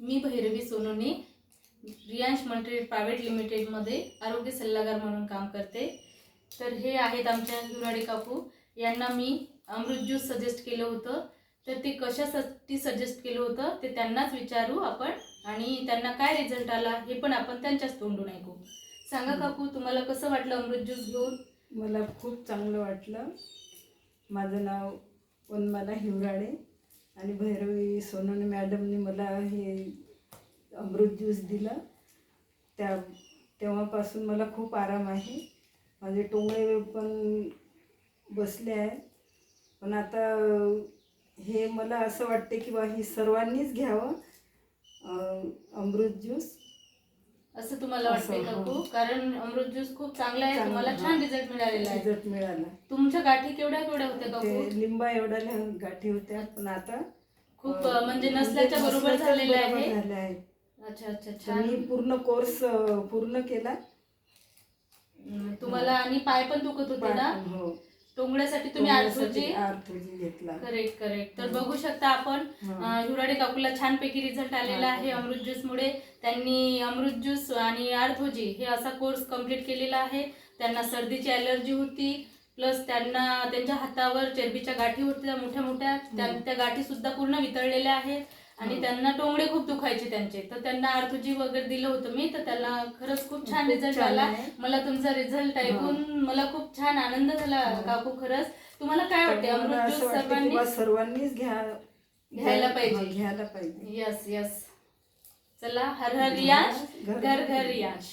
मी Bhairavi Sonone Riyansh multi private लिमिटेडमध्ये आरोग्य सल्लागार म्हणून काम करते. तर हे आहेत आमच्या हिवराडे काकू. यांना मी अमृत ज्यूस सजेस्ट केलं होतं. तर ते कशासाठी सजेस्ट केलं होतं ते त्यांनाच विचारू आपण. आणि त्यांना काय रिझल्ट आला हे पण आपण त्यांच्याच तोंडून ऐकू. सांगा काकू तुम्हाला कसं वाटलं अमृत ज्यूस घेऊन? मला खूप चांगलं वाटलं. माझं नाव वनमाला हिवराडे आणि भैरवी सोनूने मॅडमने मला हे अमृत ज्यूस दिलं. त्या तेव्हापासून मला खूप आराम आहे. माझे टोंगळे पण बसले आहे. पण आता हे मला असं वाटते की बा ही सर्वांनीच घ्यावं अमृत ज्यूस. असं तुम्हाला वाटतंय असं, हो. काकू कारण अमृत ज्यूस खूप चांगला आहे चांगलं, तुम्हाला हा. छान रिझल्ट मिळालेला आहे. रिझल्ट मिळाला. तुमच्या गाठी केवढ्या केवढ्या होत्या ते लिंबा एवढ्या लहान गाठी होत्या पण आता खूप अं, म्हणजे नसल्याच्या बरोबर नसल्याच्याच झालेलं बरोबर आहे. झाले आहे. अच्छा अच्छा छान मी पूर्ण कोर्स पूर्ण केला. हम्म, तुम्हाला आणि पाय पण दुखत होते ना? हो. टोंगड्यासाठी तुम्ही आर्थोजी आर्थोजी घेतला. करेक्ट करेक्ट तर. बघू शकता आपण हिवराडे काकूला छानपैकी रिझल्ट आलेला. आहे अमृत ज्यूस मुळे. त्यांनी अमृत ज्यूस आणि आर्थोजी हे असा कोर्स कंप्लीट केलेला आहे. त्यांना सर्दीची अलर्जी होती प्लस त्यांना त्यांच्या हातावर चरबीच्या गाठी होत्या मोठ्या मोठ्या. त्या गाठी सुद्धा पूर्ण वितळलेल्या आहेत. आणि. त्यांना टोंगडे खूप दुखायचे त्यांचे. तर त्यांना आर्थोजी वगैरे दिलं होतं मी तर त्याला खरंच खूप छान रिझल्ट आला. मला तुमचा रिझल्ट ऐकून मला खूप छान आनंद झाला. काकू खरंच. तुम्हाला काय वाटते अमृत ज्यूस सर्वांनी सर्वांनीच घ्या घ्यायला पाहिजे. घ्यायला पाहिजे. यस यस चला हर हर रियांश घर- घर घर रियांश